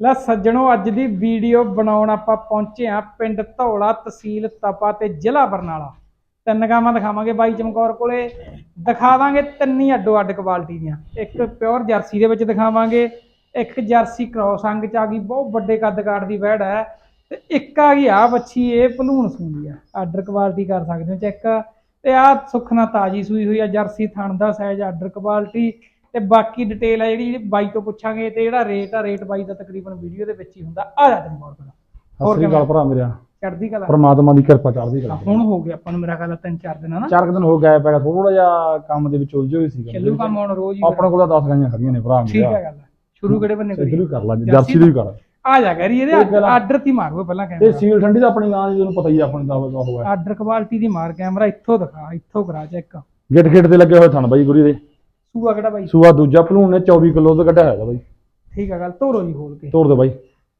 ਲੈ ਸੱਜਣੋ, ਅੱਜ ਦੀ ਵੀਡੀਓ ਬਣਾਉਣ ਆਪਾਂ ਪਹੁੰਚੇ ਆ ਪਿੰਡ ਧੌਲਾ ਤਹਿਸੀਲ ਤਪਾ ਤੇ ਜ਼ਿਲ੍ਹਾ ਬਰਨਾਲਾ। ਤਿੰਨ ਗਾਵਾਂ ਦਿਖਾਵਾਂਗੇ ਬਾਈ ਚਮਕੌਰ ਕੋਲੇ। ਦਿਖਾਵਾਂਗੇ ਤਿੰਨੀ ਅੱਡੋ ਅੱਡ ਕੁਆਲਿਟੀ ਦੀਆਂ। ਇੱਕ ਪਿਓਰ ਜਰਸੀ ਦੇ ਵਿੱਚ ਦਿਖਾਵਾਂਗੇ, ਇੱਕ ਜਰਸੀ ਕ੍ਰੋਸ ਅੰਗ ਚ ਆ ਗਈ, ਬਹੁਤ ਵੱਡੇ ਕੱਦ ਕਾਠ ਦੀ ਵੈੜ ਹੈ ਤੇ ਇੱਕ ਆ ਗਈ ਆ ਬੱਚੀ ਇਹ ਭਲੂਣ ਸੂੰਦੀ ਆ। ਆਰਡਰ ਕੁਆਲਿਟੀ ਕਰ ਸਕਦੇ ਹੋ ਚੈੱਕ। ਤੇ ਆ ਸੁਖਨਾ ਤਾਜੀ ਸੂਈ ਹੋਈ ਆ ਜਰਸੀ, ਥਣ ਦਾ ਸਾਈਜ਼ ਆਰਡਰ ਕੁਆਲਿਟੀ। ਤੇ ਬਾਕੀ ਡਿਟੇਲ ਆ ਜਿਹੜੀ ਬਾਈ ਤੋਂ ਪੁੱਛਾਂਗੇ ਤੇ ਜਿਹੜਾ ਰੇਟ ਆ ਰੇਟ ਬਾਈ ਦਾ ਤਕਰੀਬਨ ਵੀਡੀਓ ਦੇ ਵਿੱਚ ਹੀ ਹੁੰਦਾ। ਆ ਜਾ ਤੈਨੂੰ ਹੋਰ ਕਰਾ ਸਤਿ ਸ੍ਰੀ ਅਕਾਲ ਭਰਾ ਮੇਰਾ। ਚੜਦੀ ਕਲਾ। ਪਰਮਾਤਮਾ ਦੀ ਕਿਰਪਾ ਚੜ੍ਹਦੀ ਕਲਾ। ਹੁਣ ਹੋ ਗਿਆ ਆਪਾਂ ਨੂੰ ਮੇਰਾ ਖਿਆਲ ਤਿੰਨ ਚਾਰ ਦਿਨ ਹਨਾ ਚਾਰ ਦਿਨ ਹੋ ਗਏ ਪੈਗਾ ਥੋੜਾ ਜਿਹਾ ਕੰਮ ਦੇ ਵਿੱਚ ਉਲਝੇ ਹੋਏ ਸੀਗਾ। ਚੱਲੂ ਕੰਮ ਹੁਣ ਰੋਜ਼ ਹੀ ਆਪਣੇ ਕੋਲ ਤਾਂ 10 ਗਾਈਆਂ ਖੜੀਆਂ ਨੇ ਭਰਾ ਠੀਕ ਮੇਰਾ ਹੈ ਗੱਲ ਸ਼ੁਰੂ ਕਿਹੜੇ ਬੰਨੇ ਸ਼ੁਰੂ ਕਰੀਏ? ਕਰ ਲਾ ਜਰਸੀ ਦੀ? ਵੀ ਕਰ। ਆ ਜਾ ਕਰੀ ਇਹ ਇਹਦੇ। ਆਰਡਰ ਤੀ ਮਾਰੋ ਪਹਿਲਾਂ ਕੈਮਰਾ ਸੀਲ ਠੰਡੀ ਤਾਂ ਆਪਣੀ ਗਾਂ ਦੀ ਤੁਹਾਨੂੰ ਪਤਾ ਹੀ ਆਪਣੀ ਦਾ ਉਹ ਹੈ ਆਰਡਰ ਕੁਆਲਿਟੀ ਦੀ ਮਾਰ ਕੈਮਰਾ ਇੱਥੋਂ ਦਿਖਾ ਇੱਥੋਂ ਕਰਾ ਚੈੱਕ ਗਿੱਟ ਗਿੱਟ ਤੇ ਲੱਗੇ ਹੋਏ ਥਣ ਬਾਈ ਗੁਰੀ ਦੇ। ਸੂਆ ਕਿਹੜਾ ਬਾਈ? ਸੂਆ ਦੂਜਾ ਭਲੂਣ ਨੇ 24 ਕਿਲੋ ਦਾ ਕੱਢਿਆ ਹੋਇਆ ਬਾਈ। ਠੀਕ ਹੈ ਗੱਲ ਧੋਰੋ ਜੀ ਖੋਲ ਕੇ। ਤੋੜ ਦੇ ਬਾਈ।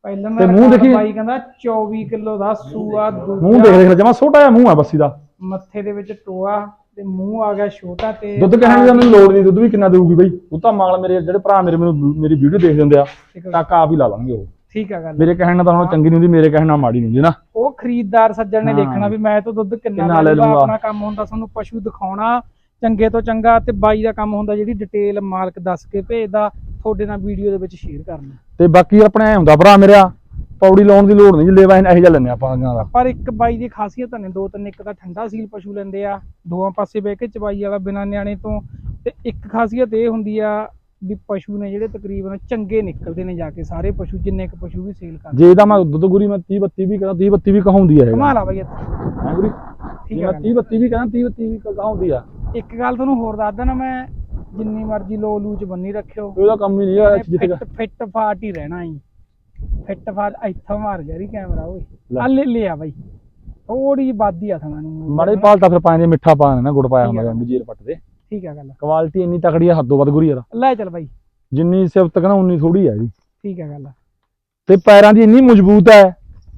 ਪਹਿਲਾਂ ਤੇ ਦਾ ਮੂੰਹ ਦੇਖੀ? ਬਾਈ ਕਹਿੰਦਾ 24 ਕਿਲੋ ਦਾ ਸੂਆ ਮੂੰਹ ਦੂਜਾ। ਦੇਖ ਦੇਖ ਜਮਾ ਛੋਟਾ ਜਿਹਾ ਮੂੰਹ ਆ ਬੱਸੀ ਦਾ। ਮੱਥੇ ਦੇ ਵਿੱਚ ਟੋਆ ਤੇ ਮੂੰਹ ਆ ਗਿਆ ਛੋਟਾ ਤੇ ਦੁੱਧ ਕਹਿਣ ਦੀ ਮੈਨੂੰ ਲੋੜ ਨਹੀਂ ਦੁੱਧ ਵੀ ਕਿੰਨਾ ਦੇਊਗੀ ਬਾਈ। ਉਹ ਤਾਂ ਮਾਲ ਮੇਰੇ ਜਿਹੜੇ ਭਰਾ ਮੇਰੇ ਮੈਨੂੰ ਮੇਰੀ ਵੀਡੀਓ ਦੇਖਦੇ ਹੁੰਦੇ ਆ ਠੀਕ ਆਪ ਹੀ ਲਾ ਲਾਂਗੇ ਉਹ। ਠੀਕ ਹੈ ਗੱਲ। ਮੇਰੇ ਕਹਿਣ ਨਾਲ ਤਾਂ ਹੁਣ ਚੰਗੀ ਨਹੀਂ ਹੁੰਦੀ ਮੇਰੇ ਕਹਿਣ ਨਾਲ ਮਾੜੀ ਨਹੀਂ ਹੁੰਦੀ ਨਾ। ਉਹ ਖਰੀਦਦਾਰ ਸੱਜਣ ਨੇ ਹਾਂ। ਦੇਖਣਾ ਵੀ ਮੈਂ ਤਾਂ ਦੁੱਧ ਕਿੰਨਾ ਕਿੰਨਾ ਲੈ ਲੂੰਗਾ। ਆਪਣਾ ਕੰਮ ਹੁੰਦਾ ਸਾਨੂੰ ਪਸ਼ੂ ਦਿਖਾਉਣਾ ਚੰਗੇ ਤੋਂ ਚੰਗਾ ਤੇ ਬਾਈ ਦਾ ਕੰਮ ਹੁੰਦਾ ਜਿਹੜੀ ਡਿਟੇਲ ਮਾਲਕ ਦੱਸ ਕੇ ਭੇਜਦਾ ਤੁਹਾਡੇ ਨਾਲ ਵੀਡੀਓ ਦੇ ਵਿੱਚ ਸ਼ੇਅਰ ਕਰਨਾ। ਤੇ ਬਾਕੀ ਆਪਣੇ ਐ ਹੁੰਦਾ ਭਰਾ ਮੇਰਾ ਪੌੜੀ ਲਾਉਣ ਦੀ ਲੋੜ ਨਹੀਂ ਜੀ ਲੇਵਾ ਇਹੋ ਜਿਹਾ ਲੈਣੇ ਆਪਾਂ ਗਾਂ ਦਾ। ਪਰ ਇੱਕ ਬਾਈ ਦੀ ਖਾਸੀਅਤ ਨੇ ਦੋ ਤਿੰਨ ਇੱਕ ਤਾਂ ਠੰਡਾ ਸੀਲ ਪਸ਼ੂ ਲੈਂਦੇ ਆ ਦੋਵਾਂ ਪਾਸੇ ਬਹਿ ਕੇ ਚਵਾਈ ਵਾਲਾ ਬਿਨਾਂ ਨਿਆਣੇ ਤੋਂ। ਤੇ ਇੱਕ ਖਾਸੀਅਤ ਇਹ ਹੁੰਦੀ ਆ ਵੀ ਪਸ਼ੂ ਨੇ ਜਿਹੜੇ ਤਕਰੀਬਨ ਚੰਗੇ ਨਿਕਲਦੇ ਨੇ ਜਾ ਕੇ ਸਾਰੇ ਪਸ਼ੂ ਜਿੰਨੇ ਕੁ ਪਸ਼ੂ ਵੀ ਸੇਲ ਕਰਦੇ ਜੇ ਇਹਦਾ ਮੈਂ ਦੁੱਧ ਗੁਰੀ ਮੈਂ 30 32 ਵੀ ਕਰਾਂ 30 32 ਵੀ ਕਹਾਉਂਦੀ ਹੈ ਕਮਾਲ ਆ ਬਾਈ ਇੱਥੇ। ਹੈ ਗੁਰੀ? ਠੀਕ ਹੈ ਮੈਂ 30 32 ਵੀ ਕਰਾਂ 30 32 ਵੀ ਕਹਾਉਂਦੀ ਆ। ਇੱਕ ਗੱਲ ਤੁਹਾਨੂੰ ਹੋਰ ਦੱਸ ਦਣਾ ਮੈਂ ਜਿੰਨੀ ਮਰਜ਼ੀ ਲੋ ਲੂ ਚ ਬੰਨੀ ਰੱਖਿਓ। ਉਹਦਾ ਕੰਮ ਹੀ ਨਹੀਂ ਹੈ ਜਿੱਥੇ ਫਿੱਟ ਫਿੱਟ ਫਾਟ ਹੀ ਰਹਿਣਾ ਹੀ ਫਿੱਟ ਫਾਟ ਇੱਥੋਂ ਮਾਰ ਗਿਆ ਰੀ ਕੈਮਰਾ ਓਏ। ਆ ਲੈ ਲਿਆ ਬਾਈ। ਥੋੜੀ ਜਿਹੀ ਬਾਦੀ ਆ ਥਾਂ ਨੂੰ ਮਾੜੇ ਪਾਲਤਾ ਫਿਰ ਪਾਣੀ ਮਿੱਠਾ ਪਾ ਦੇਣਾ ਗੁੜ ਪਾਇਆ ਹੁੰਦਾ ਜਾਂ ਜੀਰ ਪੱਟ ਦੇ। ਠੀਕ ਆ ਗੱਲ। ਕੁਆਲਿਟੀ ਇੰਨੀ ਤਕੜੀ ਆ ਹੱਦੋਂ ਵੱਧ ਗੁਰੀ ਯਾਰ ਲੈ ਚੱਲ ਬਾਈ। ਜਿੰਨੀ ਸਿਫਤ ਕਰਾਂ ਉਨੀ ਥੋੜੀ ਹੈ ਜੀ। ਠੀਕ ਆ ਗੱਲ। ਤੇ ਪੈਰਾਂ ਦੀ ਇੰਨੀ ਮਜ਼ਬੂਤ ਹੈ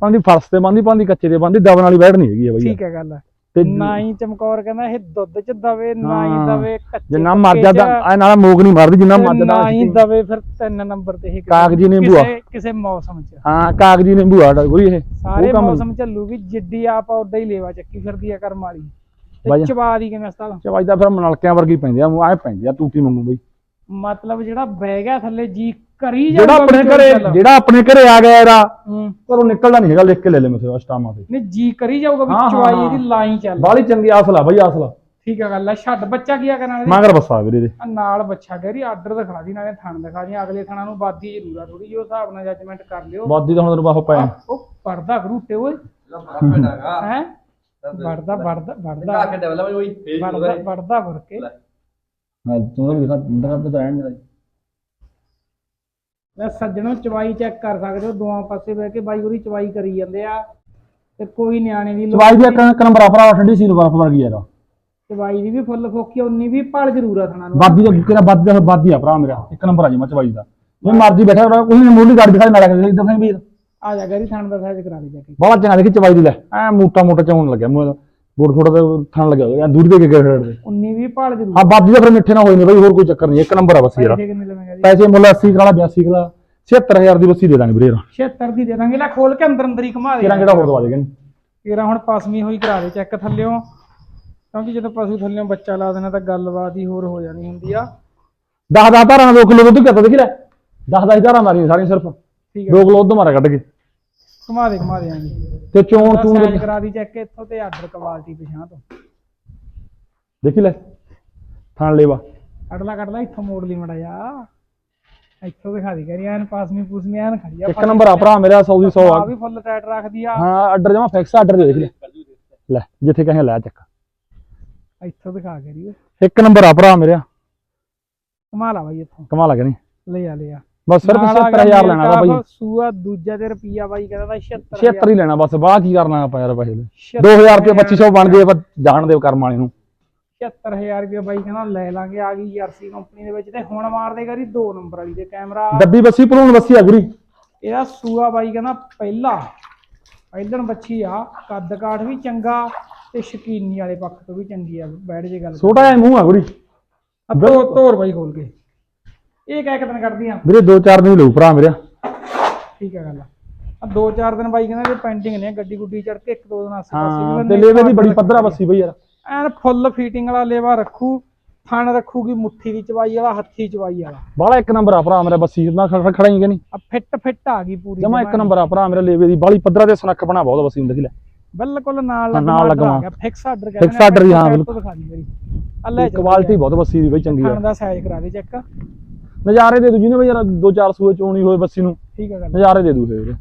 ਪਾਂਦੀ ਫਰਸ਼ ਤੇ ਬੰਦੀ ਪਾਂਦੀ ਕੱਚੇ ਤੇ ਬੰਦੀ ਦਬਣ ਵਾਲੀ ਬੈਠ ਨਹੀਂ ਹੈਗੀ ਹੈ ਬਈ। ਠੀਕ ਆ ਗੱਲ। ਤੇ ਨਾ ਹੀ ਚਮਕੌਰ ਕਹਿੰਦਾ ਇਹ ਦੁੱਧ ਚ ਦਵੇ ਨਾ ਹੀ। ਦਵੇ ਕੱਚੇ ਜਿੰਨਾ ਮਰ ਪੱਕੇ ਜਾਂਦਾ ਚ, ਐ ਨਾਲ ਮੋਗ ਨਹੀਂ ਮਾਰਦੀ ਜਿੰਨਾ ਤੇ ਮਰ ਜਾਂਦਾ ਨਾ ਹੀ ਦਵੇ ਫਿਰ ਤਿੰਨ ਨੰਬਰ ਤੇ ਇਹ ਕਾਗਜ਼ੀ ਨਿੰਬੂ ਆ। ਕਿਸੇ- ਕਿਸੇ ਮੌਸਮ ਚ। ਹਾਂ ਕਾਗਜ਼ੀ ਨਿੰਬੂ ਆੜਾ ਗੁਰੀ ਇਹ। ਸਾਰੇ ਮੌਸਮ ਚੱਲੂਗੀ ਜਿੱਡੀ ਆਪ ਉਦਾਂ ਹੀ ਲੇਵਾ ਚੱਕੀ ਫਿਰਦੀ ਆ ਕਰਮ ਵਾਲੀ। ਚਵਾ ਦੀ ਕਿਵੇਂ ਅਸਤਾਲ ਚਵਾਈਦਾ ਫਿਰ ਮਨਲਕਿਆਂ ਵਰਗੀ ਪੈਂਦੀ ਆ ਐ ਪੈਂਦੀ ਆ ਤੂਤੀ ਮੰਗੂ ਬਈ। ਮਤਲਬ ਜਿਹੜਾ ਬਹਿ ਗਿਆ ਥੱਲੇ ਜੀ ਕਰੀ ਜਿਹੜਾ ਆਪਣੇ ਘਰੇ। ਜਿਹੜਾ ਆਪਣੇ ਘਰੇ ਆ ਗਿਆ ਇਹਦਾ ਹੂੰ। ਘਰੋਂ ਨਿਕਲਦਾ ਨਹੀਂ ਹੈਗਾ ਲਿਖ ਕੇ ਲੈ ਲੈ ਮੇਰੇ ਸਟਾਮਾਂ ਤੇ। ਨਹੀਂ ਜੀ ਕਰੀ ਜਾਊਗਾ ਵੀ ਹਾਂ, ਹਾਂ, ਚਵਾਈ ਹਾਂ। ਇਹਦੀ ਲਾਈ ਚੱਲ। ਬਾਲੀ ਚੰਗੀ ਆਸਲਾ ਬਈ ਆਸਲਾ। ਠੀਕ ਆ ਗੱਲ ਆ ਛੱਡ ਬੱਚਾ ਕੀ ਆ ਕਰਨਾ ਮਗਰ ਬੱਸਾ ਵੀਰੇ ਦੇ ਨਾਲ ਬੱਚਾ ਗੈਰੀ ਆਰਡਰ ਦਿਖਾ ਦੀ ਨਾਲੇ ਥਣ ਦਿਖਾ ਦੀ ਅਗਲੇ ਥਣਾ ਨੂੰ ਬਾਦੀ ਜ਼ਰੂਰ ਆ ਥੋੜੀ ਜਿਹੀ ਹਿਸਾਬ ਨਾਲ ਜੱਜਮੈਂਟ ਕਰ ਲਿਓ। ਬਾਦੀ ਤਾਂ ਹੁਣ ਤੈਨੂੰ ਬਾਹੋ ਪਏ ਉਹ ਪਰਦਾ ਘਰੂਟੇ ਓਏ। ਹੈ? ਵੜਦਾ ਵੜਦਾ ਵੜਦਾ ਵੜਦਾ ਵੜਦਾ ਵਰਕੇ ਹਾਂ ਤੂੰ ਤਾਂ ਦਿਖਾ ਦਿਖਾ ਤਾਂ ਰਹਿਣ ਦੇ। ਮੈਂ ਸੱਜਣੋ ਚਵਾਈ ਚੈੱਕ ਕਰ ਸਕਦੇ ਹੋ ਦੋਵਾਂ ਪਾਸੇ ਬਹਿ ਕੇ ਬਾਈ ਉਹਦੀ ਚਵਾਈ ਕਰੀ ਜਾਂਦੇ ਆ ਤੇ ਕੋਈ ਨਿਆਣੇ ਦੀ ਲੋੜ ਚਵਾਈ ਦੀ ਇੱਕ ਇੱਕ ਨੰਬਰ ਆ ਭਰਾ ਠੰਡੀ ਸੀਲ ਬਰਫ ਵਰਗੀ ਯਾਰ ਚਵਾਈ ਦੀ ਵੀ ਫੁੱਲ ਫੋਕੀ ਆ, ਉਨੀ ਵੀ ਪਲ ਜ਼ਰੂਰ ਆ ਥਣਾ ਨੂੰ। ਬਾਦੀ ਦਾ ਕਿਹੜਾ ਬਾਦੀ ਦਾ ਬਾਦੀ ਆ ਭਰਾ ਮੇਰਾ ਇੱਕ ਨੰਬਰ ਆ ਜੀ ਮੈਂ ਚਵਾਈ ਦਾ। ਜੇ ਮਰਜ਼ੀ ਬੈਠਾ ਰਹਾ ਕੋਈ ਨਹੀਂ ਮੋਢੀ ਗਾੜੀ ਦਿਖਾਈ ਨਾ ਲੱਗੇ ਇਦਾਂ ਵੀਰ। ਆ ਜਾ ਗੈਰੀ ਥਣ ਦਾ ਸਾਈਜ਼ ਕਰਾ ਦੇ ਜਾ ਕੇ। ਬਹੁਤ ਚੰਗਾ ਦੇਖੀ ਚਵਾਈ ਦੀ ਲੈ। ਐ ਮੋਟਾ ਮੋਟਾ ਚੌਣ ਲੱਗਿਆ ਮੂੰਹ ਬੋੜ ਫੋੜ ਤੇ ਥਣ ਲੱਗਿਆ ਹੋਇਆ ਦੂਰ ਦੇ ਕੇ ਗੇੜ ਦੇ ਉਨੀ ਵੀ ਪਲ ਜ਼ਰੂਰ। ਹਾਂ ਬਾਦੀ ਦਾ ਫਿਰ ਮਿੱਠੇ ਨਾ ਹੋਈ ਨਹੀਂ ਬਈ ਹੋਰ ਕੋਈ ਚੱਕਰ ਨਹੀਂ ਇੱਕ ਨੰਬਰ ਆ ਬਸ ਯਾਰ। ਪੈਸੇ ਮੁੱਲ 80 ਕਰਾ 82 ਕਰਾ 76000 ਦੀ ਬੱਸੀ ਦੇ ਦਾਂਗੇ ਵੀਰੇ 76 ਦੀ ਦੇ ਦਾਂਗੇ। ਲੈ ਖੋਲ ਕੇ ਅੰਦਰ ਅੰਦਰ ਹੀ ਘੁਮਾ ਦੇ। ਕਿਹੜਾ ਕਿਹੜਾ ਹੋਰ ਦਵਾ ਦੇਗਾ ਤੇਰਾ ਹੁਣ ਪਸਮੀ ਹੋਈ ਕਰਾ ਦੇ ਚੈੱਕ ਥੱਲਿਓਂ। ਕਿਉਂਕਿ ਜਦੋਂ ਪਸ਼ੂ ਥੱਲਿਓਂ ਬੱਚਾ ਲਾ ਦੇਣਾ ਤਾਂ ਗੱਲਬਾਤ ਹੀ ਹੋਰ ਹੋ ਜਾਣੀ ਹੁੰਦੀ ਆ। 10 10 ਧਾਰਾਂ 2 ਕਿਲੋ ਦੁੱਧ ਕਿਤਾ ਦੇਖੀ ਲੈ। 10 10 ਧਾਰਾਂ ਮਾਰੀਆਂ ਸਾਰੀਆਂ ਸਿਰਫ ਠੀਕ ਹੈ। 2 ਕਿਲੋ ਦੁੱਧ ਮਾਰਿਆ ਕੱਢ ਕੇ। ਘੁਮਾ ਦੇ ਘੁਮਾ ਦੇ ਆਂਗੇ ਤੇ ਚੋਣ ਚੂਣ ਸਾਈਜ਼ ਕਰਾ ਦੀ ਚੈੱਕ ਇੱਥੋਂ ਤੇ ਆਰਡਰ ਕੁਆਲਿਟੀ ਪਛਾਂ ਤੋਂ। ਦੇਖੀ ਲੈ ਥਣ ਲੈਵਾ। ਕੱਢ ਲਾ ਕੱਢ ਲਾ ਇੱਥੋਂ ਮੋੜ ਲਈ ਮੜਾ ਜਾ ਇੱਥੋਂ ਦਿਖਾ ਦੀ ਕਰੀ ਐਨ ਪਾਸਮੀ ਪੂਸਮੀ ਐਨ ਖੜੀ ਆ। ਇੱਕ ਨੰਬਰ ਆ ਭਰਾ ਮੇਰਾ 100 ਦੀ 100 ਆ। ਆ ਵੀ ਫੁੱਲ ਟਾਈਟ ਰੱਖਦੀ ਆ। ਹਾਂ ਆਰਡਰ ਜਮਾ ਫਿਕਸ ਆਰਡਰ ਦੇ ਦੇਖ ਲੈ। ਲੈ ਜਿੱਥੇ ਕਹੇ ਲੈ ਚੱਕ। ਇੱਥੋਂ ਦਿਖਾ ਕਰੀ। ਇੱਕ ਨੰਬਰ ਆ ਭਰਾ ਮੇਰਾ। ਘੁਮਾ ਲਾ ਬਾਈ ਇੱਥੋਂ। ਕਮਾਲ ਆ ਨਹੀਂ ਲੈ ਆ ਲੈ ਆ। ਬਸ ਸਿਰਫ ਨਾਲ ਆ ਗਿਆ 70000 ਲੈਣਾ ਦਾ ਬਾਈ। ਸੂਆ ਦੂਜਾ ਤੇ ਰੁਪਿਆ ਬਾਈ ਕਹਿੰਦਾ ਤਾਂ 76 76 ਹੀ ਲੈਣਾ ਬਸ ਬਾਅਦ ਕੀ ਕਰਨਾ ਆਪਾਂ ਯਾਰ ਪੈਸੇ ਦੇ। 76 2000 ਰੁਪਏ 2500 ਬਣ ਜੇ ਜਾਣ ਦੇ ਕਰਮ ਵਾਲੇ ਨੂੰ। 76000 ਰੁਪਏ ਬਾਈ ਕਹਿੰਦਾ ਲੈ ਲਾਂਗੇ ਆ ਗਈ ਜਰਸੀ ਕੰਪਨੀ ਦੇ ਵਿੱਚ ਤੇ ਹੁਣ ਮਾਰ ਦੇ ਕਰੀ 2 ਨੰਬਰ ਵਾਲੀ ਤੇ ਕੈਮਰਾ। ਡੱਬੀ ਬੱਸੀ ਭਲੂਣ ਬੱਸੀ ਆ ਗੁਰੀ ਇਹਦਾ ਸੂਆ ਬਾਈ ਕਹਿੰਦਾ ਪਹਿਲਾ ਪਹਿਲਣ ਬੱਚੀ ਆ ਕੱਦ ਕਾਠ ਵੀ ਚੰਗਾ ਤੇ ਸ਼ਕੀਨੀ ਵਾਲੇ ਪੱਖ ਤੋਂ ਵੀ ਚੰਗੀ ਆ ਬੈਠ ਜੇ ਗੱਲ। ਛੋਟਾ ਜਿਹਾ ਮੂੰਹ ਆ ਗੁਰੀ ਧੋਰ ਬਾਈ ਖੋਲ ਕੇ। ਇਹ ਕਹਿ ਕਿਤਨ ਕੱਢਦੀਆਂ? ਵੀਰੇ 2-4 ਦਿਨ ਲਊ ਭਰਾ ਮੇਰਾ। ਠੀਕ ਹੈ ਗੱਲ ਆ। ਦੋ ਚਾਰ ਦਿਨ ਬਾਈ ਕਹਿੰਦਾ ਕਿ ਪੈਂਡਿੰਗ ਨੇ ਗੱਡੀ ਗੁੱਡੀ ਚੜ ਕੇ ਇੱਕ ਦੋ ਦਿਨ ਆਸੇ ਪਾਸੇ ਹਾਂ ਤੇ ਲੇਵੇ ਦੀ ਬੜੀ ਪੱਧਰਾ ਬੱਸੀ ਬਈ ਯਾਰ। ਐਨ ਫੁੱਲ ਫੀਟਿੰਗ ਵਾਲਾ ਲੇਵਾ ਰੱਖੂ ਥਣ ਰੱਖੂਗੀ ਮੁੱਠੀ ਦੀ ਚਵਾਈ ਵਾਲਾ ਹੱਥੀ ਚਵਾਈ ਵਾਲਾ। ਬਾਹਲਾ ਇੱਕ ਨੰਬਰ ਆ ਭਰਾ ਮੇਰਾ ਬੱਸੀ ਨਾ ਖੜਾ ਹੀ ਕਿ ਨਹੀਂ? ਆ ਫਿੱਟ ਫਿੱਟ ਆ ਗਈ ਪੂਰੀ ਜਮਾ ਇੱਕ। ਨੰਬਰ ਆ ਭਰਾ ਮੇਰਾ ਲੇਵੇ ਦੀ ਬਾਹਲੀ ਪੱਧਰਾ ਤੇ ਸੁਨੱਖ ਬਣਾ ਬਹੁਤ ਬੱਸੀ ਹੁੰਦੀ ਲੈ। ਬਿਲਕੁਲ ਨਾਲ ਨਾਲ ਲੱਗਵਾ ਫਿਕਸ ਆਰਡਰ ਕਹਿੰਦੇ order ਦੀ, ਹਾਂ, ਬਿਲਕੁਲ ਦਿਖਾ ਦੀ ਮੇਰੀ। ਅੱਲਾ ਕੁਆਲਿਟੀ ਬਹੁਤ ਬੱਸੀ ਦੀ ਬਈ ਚੰਗੀ ਆ। ਥਣ ਦਾ ਸਾਈਜ਼ ਕਰਾ ਦੇ ਚੈੱਕ। ਨਜ਼ਾਰੇ ਦੇ ਦੂ ਜਿਹਨੇ ਬਈ ਯਾਰ ਦੋ ਚਾਰ ਸੂਏ ਚੋਣੀ ਹੋਏ ਬੱਸੀ ਨੂੰ ਠੀਕ ਹੈ ਗੱਲ। ਨਜ਼ਾਰੇ ਦੇ ਦੂ ਫੇਰ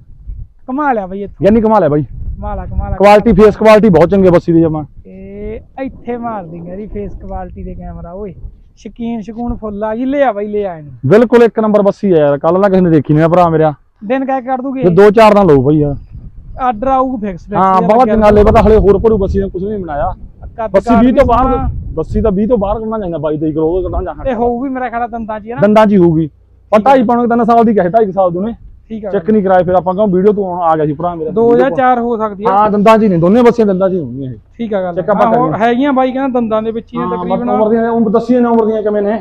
ਕਮਾ ਲਿਆ ਬਈ ਇੱਥੋਂ। ਯਾਨੀ ਕਮਾ ਲਿਆ ਬਾਈ। ਕਮਾਲਾ ਕਮਾਲਾ ਕੁਆਲਿਟੀ ਫੇਸ ਕੁਆਲਿਟੀ ਬਹੁਤ ਚੰਗੀ ਆ ਬੱਸੀ ਦੀ ਜਮਾ ਇਹ ਇੱਥੇ ਮਾਰ ਦਿੰਗਾ ਦੀ ਫੇਸ ਕੁਆਲਿਟੀ ਦੇ ਕੈਮਰਾ ਓਏ। ਸ਼ਕੀਨ ਸ਼ਕੂਨ ਫੁੱਲ ਆ ਗਈ ਲਿਆ ਬਈ ਲਿਆ ਇਹਨੂੰ। ਬਿਲਕੁਲ ਇੱਕ ਨੰਬਰ ਬੱਸੀ ਆ ਯਾਰ ਕੱਲ ਨਾ ਕਿਸੇ ਨੇ ਦੇਖੀ ਨਹੀਂ ਭਰਾ ਮੇਰਾ। ਦਿਨ ਕਹਿ ਕੱਢ ਦੂਗੇ। ਤੇ ਦੋ ਚਾਰ ਨਾਲ ਲਓ ਬਈ ਯਾਰ। ਆਰਡਰ ਆਊਗਾ ਫਿਕਸ ਹਾਂ ਬਹੁਤ ਚੰਗਾ ਲੇਵਾ ਤਾਂ ਹਲੇ ਹੋਰ ਭਰੂ ਬੱਸੀ ਨੇ ਕੁਝ ਨਹੀਂ ਬਣਾਇਆ। ਬੱਸੀ 20 ਤੋਂ ਬਾਹਰ ਬੱਸੀ ਤਾਂ 20 ਤੋਂ ਬਾਹਰ ਕਰਨਾ ਚਾਹੀਦਾ 22 23 ਕਿਲੋ ਕਰਨਾ ਤੇ ਚਾਹੀਦਾ ਹੋਊ ਵੀ ਮੇਰਾ ਖੜਾ ਦੰਦਾਂ ਹੈ ਨਾ? ਦੰਦਾਂ ਹੀ ਹੋਊਗੀ। ਪਰ ਢਾਈ ਪਾਉਣ ਤਿੰਨ ਸਾਲ ਦੀ ਕਹੇ ਢਾਈ ਸਾਲ ਦੇ ਨੇ ਠੀਕ ਆ ਚੈੱਕ ਨਹੀਂ ਕਰਾਏ ਫਿਰ ਆਪਾਂ ਕਹਾਂ ਵੀਡੀਓ ਤੋਂ ਆ ਗਿਆ ਸੀ ਭਰਾ ਮੇਰਾ 2004 ਹੋ ਸਕਦੀ ਹੈ ਹਾਂ ਦੰਦਾਂ 'ਚ ਹੀ ਨੇ ਦੋਨੇ ਬੱਸੀਆਂ ਦੰਦਾਂ ਹੀ ਹੋਣਗੀਆਂ ਇਹ। ਠੀਕ ਆ ਗੱਲ check ਆਪਾਂ ਕਰੀਏ। ਹੈਗੀਆਂ ਬਾਈ ਕਹਿੰਦਾ ਦੰਦਾਂ ਦੇ ਵਿੱਚ ਹੀ ਨੇ ਤਕਰੀਬਨ। ਉਮਰ ਦੀਆਂ ਉਹ ਦੱਸੀਆਂ ਨੇ ਉਮਰ ਦੀਆਂ ਕਿਵੇਂ ਨੇ।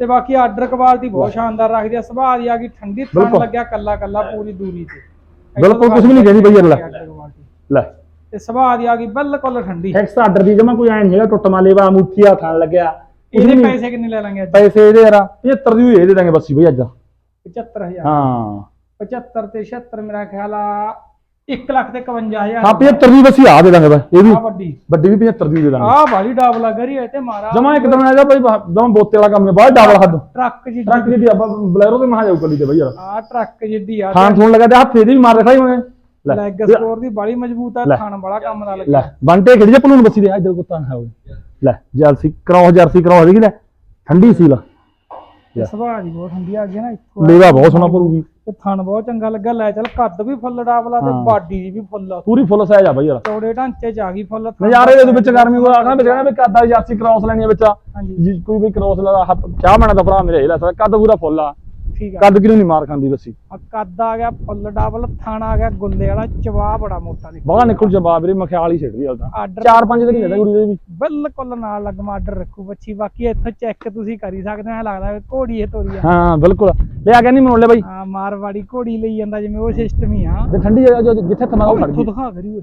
ਤੇ ਬਾਕੀ ਆਰਡਰ ਕੁਆਲਿਟੀ ਬਹੁਤ ਸ਼ਾਨਦਾਰ ਰੱਖਦੀ ਆ ਸੁਭਾਅ ਦੀ ਆ ਗਈ ਠੰਡੀ ਥਣ। ਲੱਗਿਆ ਕੱਲਾ ਕੱਲਾ ਪੂਰੀ ਦੂਰੀ ਤੇ। ਬਿਲਕੁਲ ਕੁਛ ਵੀ ਨਹੀਂ ਕਹਿੰਦੀ ਬਈ quality। ਲੈ। ਤੇ ਸੁਭਾਅ ਦੀ ਆ ਗਈ ਬਿਲਕੁਲ ਠੰਡੀ। ਐਕਸ ਆਰਡਰ ਦੀ ਜਮਾ ਕੋਈ ਐ ਨਹੀਂ ਹੈਗਾ ਟੁੱਟ ਮਾ ਲੇਵਾ ਮੁੱਠੀਆ ਖਾਣ ਲੱਗਿਆ। ਕੁਛ ਇਹਦੇ ਨਹੀਂ ਪੈਸੇ ਕਿੰਨੇ ਲੈ ਲਾਂਗੇ ਅੱਜ? ਪੈਸੇ ਇਹਦੇ ਯਾਰ 75 ਦੀ ਹੋਈ ਇਹ ਦੇ ਦਾਂਗੇ ਬੱਸੀ ਬਈ ਅੱਜ। 75000 ਹਾਂ। 75 ਤੇ 76 ਮੇਰਾ ਖਿਆਲ ਆ 1 ਲੱਖ ਤੇ 51000 ਹਾਂ 75 ਦੀ ਬੱਸੀ ਆ ਦੇ ਦਾਂਗੇ ਬਈ ਇਹ ਵੀ। ਆ ਵੱਡੀ। ਵੱਡੀ ਵੀ 75 ਦੀ ਦੇ ਦਾਂਗੇ। ਆ ਬਾਲੀ ਡਾਬ ਲੱਗ ਰਹੀ ਹੈ ਤੇ ਮਾਰਾ। ਜਮਾ ਇੱਕਦਮ ਆ ਜਾ ਬਈ ਜਮਾ ਬੋਤੇ ਵਾਲਾ ਕੰਮ ਹੈ ਬਾਹਰ ਡਬਲ ਹੱਦ। ਟਰੱਕ ਜੀ ਟਰੱਕ ਦੀ ਆਪਾਂ ਬਲੈਰੋ ਤੇ ਮਹਾ ਜਾਊ ਕੱਲੀ ਤੇ ਬਈ ਯਾਰ। ਆ ਟਰੱਕ ਜਿੱਡੀ ਆ ਖਾਣ ਥੋਣ ਲੱਗਾ ਤੇ ਹੱਥ ਇਹਦੇ ਵੀ ਮਾਰ ਰਖਾਈ ਲੈ ਲੈਗ ਸਕੋਰ ਦੀ ਬਾਲੀ ਮਜ਼ਬੂਤ ਆ। ਖਾਣ ਵਾਲਾ ਕੰਮ ਦਾ ਲੈ ਬੰਟੇ ਖੇੜੀ ਜੇ ਪਲੂਨ ਬੱਸੀ ਦੇ ਇੱਧਰ ਕੁੱਤਾ ਹੈ ਉਹ। ਲੈ ਜਰਸੀ ਕ੍ਰੋਸ ਜਰਸੀ ਕ੍ਰੋਸ ਦੇਖੀ ਲੈ? ਠੰਡੀ ਸੀ ਲਾ। ਸੁਭਾਅ ਦੀ ਬਹੁਤ ਹੁੰਦੀ ਆ ਅੱਗੇ ਨਾ ਇੱਥੋਂ। ਲੇਵਾ ਬਹੁਤ ਸੋਹਣਾ ਪਰੂਗੀ ਤੇ ਥਣ ਬਹੁਤ ਚੰਗਾ ਲੱਗਾ ਲੈ ਚੱਲ ਕੱਦ ਵੀ ਫੁੱਲ ਡਾਬਲਾ ਤੇ। ਬਾਡੀ ਵੀ ਫੁੱਲ ਆ। ਪੂਰੀ ਫੁੱਲ ਸਾਈਜ਼ ਆ ਬਈ ਯਾਰ। ਚੌੜੇ ਢਾਂਚੇ ਚ ਆ ਗਈ ਫੁੱਲ ਨਜ਼ਾਰੇ ਦੇ ਵਿੱਚ ਗਰਮੀ ਕੋ ਆਖਣਾ ਵਿੱਚ ਕਹਿੰਦਾ ਵੀ ਕੱਦਾ ਜਰਸੀ ਕ੍ਰੋਸ ਲੈਣੀ ਆ ਵਿੱਚ ਹਾਂਜੀ। ਜੀ ਕੋਈ ਵੀ ਕ੍ਰੋਸ ਲਾ ਹੱਥ ਚਾਹ ਮੈਣਾ ਦਾ ਭਰਾ ਮੇਰੇ ਇਹ ਲੈ ਸਕਦਾ ਕੱਦ ਪੂਰਾ ਫੁੱਲ ਆ। ਠੀਕ ਆ। ਕੱਦ ਕਿਨੂੰ ਨਹੀਂ ਮਾਰ ਖਾਂਦੀ ਆ ਕੱਦ ਆ ਗਿਆ ਫੁੱਲ ਡਾਬਲ ਥਣ ਆ ਗਿਆ ਗੁੱਲੇ ਵਾਲਾ ਚਵਾ ਬੜਾ ਮੋਟਾ ਦੇਖੋ। ਬਾਹਲਾ ਨਿਕਲ ਜਵਾਬ ਵੀਰੇ ਮਖਿਆਲ ਹੀ ਛੱਡਦੀ ਹਾਲ ਤਾਂ ਆਰਡਰ ਚਾਰ ਪੰਜ ਦਿਨ ਹੀ ਜਾਂਦਾ ਗੁਰੂ ਦੇ ਵੀ ਬਿਲਕੁਲ ਨਾਲ ਲੱਗਮਾ ਆਰਡਰ ਰੱਖੂ ਬੱਚੀ ਬਾਕੀ ਇੱਥੋਂ ਚੈੱਕ ਤੁਸੀਂ ਕਰੀ ਸਕਦੇ ਐਂ ਲੱਗਦਾ ਘੋੜੀ ਇਹ ਤੋਰੀ ਆ। ਹਾਂ ਬਿਲਕੁਲ। ਲਿਆ ਕਹਿੰਦੀ ਮੋੜ ਲੈ ਬਾਈ। ਹਾਂ ਮਾਰਵਾੜੀ ਘੋੜੀ ਲਈ ਜਾਂਦਾ ਜਿਵੇਂ ਉਹ ਸਿਸਟਮ ਹੀ ਆ। ਤੇ ਠੰਡੀ ਜਗ੍ਹਾ ਜਿੱਥੇ ਥਮਾ ਖੜ ਇੱਥੋਂ ਗਈ। ਦਿਖਾ ਕਰੀ ਓਏ।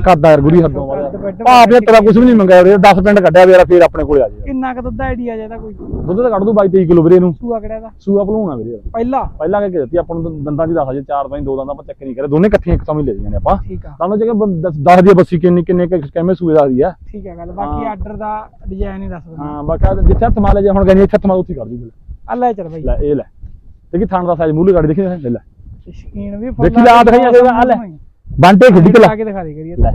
ਕੱਦ ਆ ਯਾਰ ਗੁਰੀ ਹੱਦੋਂ। ਵਾਲਾ ਆਪ ਇਹ ਤੇਰਾ ਕੁਝ ਵੀ ਨਹੀਂ ਮੰਗਿਆ ਵੀਰੇ 10 ਪਿੰਡ ਕੱਢਿਆ ਵੀਰੇ ਫੇਰ ਆਪਣੇ ਕੋਲੇ ਆ ਜਾਏਗਾ ਕਿੰਨਾ ਕੁ ਦੁੱਧ ਆਈਡੀਆ ਜਿਹਦਾ ਕੋਈ? ਦੁੱਧ ਤਾਂ ਕੱਢ ਦੂ 22 23 ਕਿਲੋ ਵੀਰੇ ਨੂੰ ਸੂਆ ਕਿਹੜਾ ਦਾ ਸੂਆ ਭਲੂਣਾ ਵੀਰੇ ਪਹਿਲਾ? ਪਹਿਲਾਂ ਕਿ ਦਿੱਤੀ ਆਪਾਂ ਨੂੰ ਦੰਦਾਂ ਦੀ ਦੱਸ ਜੇ ਚਾਰ ਪੰਜ ਦੋ ਦੰਦਾਂ ਆਪਾਂ ਚੈੱਕ ਨਹੀਂ ਕਰੇ। ਦੋਨੇ ਇਕੱਠੀਆਂ ਇੱਕ ਸਮਝ ਲੈ ਜਾਂਦੇ ਆਪਾਂ। ਠੀਕ ਆ। ਤੁਹਾਨੂੰ ਜਗ੍ਹਾ ਦੱਸ ਦੀ ਬੱਸੀ ਕਿੰਨੀ ਕਿੰਨੇ ਕੁ ਕਿਵੇਂ ਸੂਏ ਦਾ ਦੀ ਆ। ਠੀਕ ਹੈ ਗੱਲ ਬਾਕੀ। ਆਰਡਰ ਦਾ ਡਿਜ਼ਾਈਨ ਹੀ ਦੱਸ ਹਾਂ ਬਾਕੀ ਜਿੱਥੇ ਹੱਥ ਮਾਲੇ ਜੇ ਹੁਣ ਕਹਿੰਦੀ ਇੱਥੇ ਹੱਥ ਮਾਲ ਉੱਥੇ ਕਰ ਦੂਗੀ ਆ ਲੈ ਚੱਲ ਬਾਈ। ਲੈ ਇਹ ਲੈ। ਦੇਖੀ ਥਾਣ ਦਾ ਸਾਈਜ਼ ਮੂਲੇ ਗਾੜੀ ਦੇਖੀ ਲੈ। ਲੈ ਸ਼ਕੀਨ ਵੀ ਦੇਖੀ ਲੈ, ਦਿਖਾਈ ਆ ਲੈ। ਬਾਂਟੇ ਖਿੱਡੀ ਤੇ ਲੈ। ਲਾ ਕੇ ਦਿਖਾ ਦੇ ਕਰੀਏ। ਲੈ।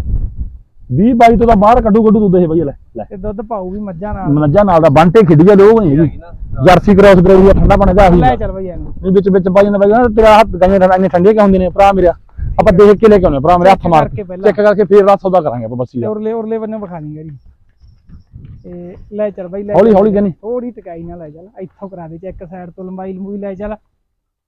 20 22 ਤੋਂ ਤਾਂ ਬਾਹਰ ਕੱਢੂ ਕੱਢੂ ਦੁੱਧ ਇਹ ਬਈ ਲੈ ਲੈ। ਤੇ ਦੁੱਧ ਪਾਉ ਵੀ ਮੱਝਾਂ ਨਾਲ ਮਨੱਜਾ ਨਾਲ ਦਾ ਬਾਂਟੇ ਖਿੱਡੀ ਜਾ ਲੋ ਬਣੀ ਹੈਗੀ ਜਰਸੀ ਕ੍ਰਾਸ ਬਰੇਵੀ ਠੰਡਾ ਪਾਣੀ ਦਾ ਆਹੀ ਲੈ ਚੱਲ ਬਾਈ ਇਹਨੂੰ। ਨਹੀਂ ਵਿੱਚ ਵਿੱਚ ਪਾਈ ਜਾਂਦਾ ਬਾਈ ਤੇਰਾ ਹੱਥ ਗਾਈਆਂ ਠੰਡੀਆਂ ਠੰਡੀਆਂ ਕਿਉਂ ਹੁੰਦੀਆਂ ਨੇ? ਭਰਾ ਮੇਰਾ ਆਪਾਂ ਦੇਖ ਕੇ ਲੈ ਕੇ ਆਉਣੇ ਭਰਾ ਮੇਰੇ ਹੱਥ Check ਮਾਰ। ਕਰਕੇ ਪਹਿਲਾਂ। ਚੈੱਕ ਕਰਕੇ ਫੇਰ ਰਾਤ ਸੌਦਾ ਕਰਾਂਗੇ ਆਪਾਂ ਬੱਸੀ ਤੇ ਦਾ ਉਰਲੇ ਉਰਲੇ ਬੰਨੇ ਵਿਖਾ ਲਈ ਕਰੀ ਤੇ ਲੈ ਚੱਲ ਬਾਈ ਲੈ ਹੌਲੀ ਚੱਲ। ਹੌਲੀ ਕਹਿੰਦੀ। ਥੋੜੀ ਟਕਾਈ ਨਾਲ ਲੈ ਚੱਲ। ਇੱਥੋਂ ਕਰਾ ਦੇ ਚੈੱਕ ਸਾਈਡ ਤੋਂ ਲੰਬਾਈ ਲੰਬੂਈ ਲੈ ਚੱਲ।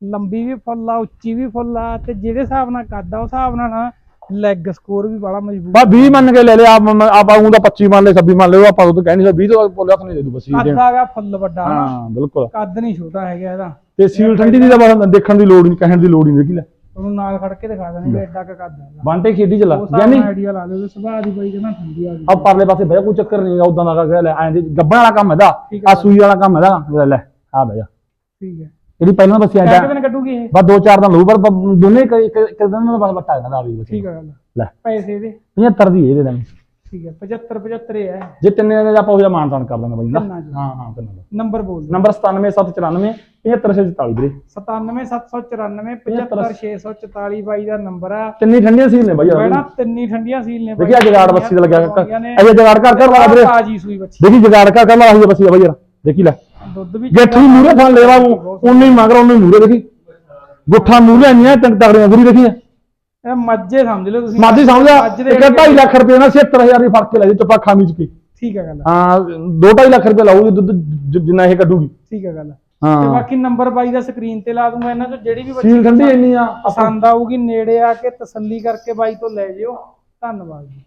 ਲੰਬੀ ਵੀ ਫੁੱਲ ਆ ਉੱਚੀ ਵੀ ਫੁੱਲ ਆ ਤੇ ਜਿਹੜੇ ਹਿਸਾਬ ਨਾਲ ਕੱਦ ਆ ਉਸ ਹਿਸਾਬ ਨਾਲ ਨਾ ਲੈਗ ਸਕੋਰ ਵੀ ਬੜਾ ਮਜ਼ਬੂਤ ਬਾ 20 ਮੰਨ ਕੇ ਲੈ ਲਿਆ ਆਪ ਆਪਾਂ ਉਹ ਤਾਂ 25 ਮੰਨ ਲੈ 26 ਮੰਨ ਲਿਓ ਆਪਾਂ ਉਹ ਤਾਂ ਕਹਿ ਨਹੀਂ ਸਕਦੇ 20 ਤੋਂ ਬੋਲਿਆ ਤਾਂ ਨਹੀਂ ਦੇ ਦੂ ਬੱਸੀ ਕੱਦ ਆ ਗਿਆ ਫੁੱਲ ਵੱਡਾ ਹਾਂ ਬਿਲਕੁਲ। ਕੱਦ ਨਹੀਂ ਛੋਟਾ ਹੈਗਾ ਇਹਦਾ। ਤੇ ਸੀਲ ਠੰਡੀ ਦੀ ਤਾਂ ਬਸ ਦੇਖਣ ਦੀ ਲੋੜ ਨਹੀਂ ਕਹਿਣ ਦੀ ਲੋੜ ਨਹੀਂ ਦੇਖੀ ਲੈ। ਉਹਨੂੰ ਨਾਲ ਖੜ ਕੇ ਦਿਖਾ ਦੇਣਗੇ ਐਡਾ ਕੁ ਕੱਦ ਹੈਗਾ ਬਾਂਟੇ ਖੇਡੀ ਚਲਾ ਯਾਨੀ ਆਈਡੀਆ ਲਾ ਲਿਓ ਸੁਭਾਅ ਦੀ ਬਾਈ ਕਹਿੰਦਾ ਠੰਡੀ ਆ ਗਈ। ਆ ਪਰਲੇ ਪਾਸੇ ਬਹਿ ਕੋਈ ਚੱਕਰ ਨਹੀਂ ਉਦਾਂ ਦਾ ਕਰਕੇ ਲੈ ਐਂ ਦੀ ਗੱਬਣ ਵਾਲਾ ਕੰਮ ਠੀਕ ਆ ਹੈ। ਸੂਈ ਵਾਲਾ ਕੰਮ ਇਹਦਾ ਲੈ ਲੈ ਆ ਬਹਿ ਜਾ। ਠੀਕ ਹੈ ਜਿਹੜੀ ਪਹਿਲਾਂ ਬੱਸੀ ਆ ਕਿੰਨੇ ਜਾ ਦਿਨ ਕੱਢੂਗੀ ਇਹ? ਬਸ ਦੋ ਚਾਰ ਦਿਨ ਲਊ ਪਰ ਬ- ਦੋਨੇ ਇੱਕ ਇੱਕ ਇੱਕ ਦਿਨ ਦਾ ਬਸ ਬੱਟਾ ਇਹਨਾਂ ਦਾ ਵੀ ਠੀਕ ਹੈ ਗੱਲ। ਲੈ। ਪੈਸੇ ਦੇ। 75 ਦੀ ਇਹ ਦੇ ਦਾਂਗੇ ਠੀਕ ਹੈ 75 75 ਹੈ ਜੇ ਤਿੰਨੇ ਦਿਨ ਦਾ ਆਪਾਂ ਉਹ ਜਿਹਾ ਮਾਨਤਾਨ ਕਰ ਦਾਂਗੇ ਬਾਈ ਨਾ। ਤਿੰਨਾਂ 'ਚ। ਹਾਂ ਹਾਂ ਤਿੰਨਾਂ ਦਾ ਨੰਬਰ ਬੋਲ ਦਿਓ। ਨੰਬਰ 97794 75644 ਵੀਰੇ। 97794 75644 ਬਾਈ ਦਾ ਨੰਬਰ ਆ। ਤਿੰਨੀ ਠੰਡੀਆਂ ਸੀਲ ਨੇ ਬਾਈ ਬੜਾ ਤਿੰਨੀ ਠੰਡੀਆਂ ਸੀਲ ਨੇ ਦੇਖੀ ਆ ਜਗਾੜ ਬੱਸੀ ਦਾ ਲੱਗਿਆ। ਅਜੇ ਜਗਾੜ ਘਰ ਘਰ ਵਾਲਾ ਵੀਰੇ। ਤਾਜੀ ਸੂਈ ਬੱਚੀ ਦੇਖੀ ਜਗਾੜ ਘਰ ਘਰ ਵਾਲਾ ਹੀ ਬੱਸੀ ਦਾ ਬਾਈ ਯਾਰ। ਦੇਖੀ ਲੈ। ਦੁੱਧ ਵੀ ਗੇਠੀ ਮੂਰੇ ਥਾਂ ਲੈਵਾ ਉਨੀ ਮਗਰ ਉਨੀ ਮੂਰੇ ਦੇਖੀ। ਗੁੱਠਾ ਮੂਰੇ ਇੰਨੀਆਂ ਤੰਗ ਤਗੜੀਆਂ ਗੁਰੀ ਦੇਖੀ ਇਹ ਮੱਝੇ ਸਮਝ ਲਓ ਤੁਸੀਂ। ਮਾਜੀ ਸਮਝਿਆ ਮੱਝ ਦੇ ਇੱਕ 2.5 ਲੱਖ ਰੁਪਏ ਨਾਲ 76000 ਦੀ ਫ਼ਰਕ ਕੇ ਲੈ ਜੀ ਚਪਾ ਖਾਮੀ ਚ ਕੀ। ਠੀਕ ਹੈ ਗੱਲ। ਹਾਂ 2.5 ਲੱਖ ਰੁਪਏ ਲਾਊਗੀ ਦੁੱਧ ਜਿੰਨਾ ਇਹ ਕੱਢੂਗੀ। ਠੀਕ ਹੈ ਗੱਲ। ਤੇ ਹਾਂ ਬਾਕੀ ਨੰਬਰ ਬਾਈ ਦਾ ਸਕਰੀਨ ਤੇ ਲਾ ਦੂੰਗਾ ਇਹਨਾਂ ਚੋਂ ਜਿਹੜੀ ਵੀ ਬੱਚੀ ਸੀਲ ਠੰਡੀ ਇੰਨੀ ਆ ਪਸੰਦ ਆਊਗੀ ਨੇੜੇ ਆ ਕੇ ਤਸੱਲੀ ਕਰਕੇ ਬਾਈ ਤੋਂ ਲੈ ਜਿਓ। ਧੰਨਵਾਦ ਜੀ।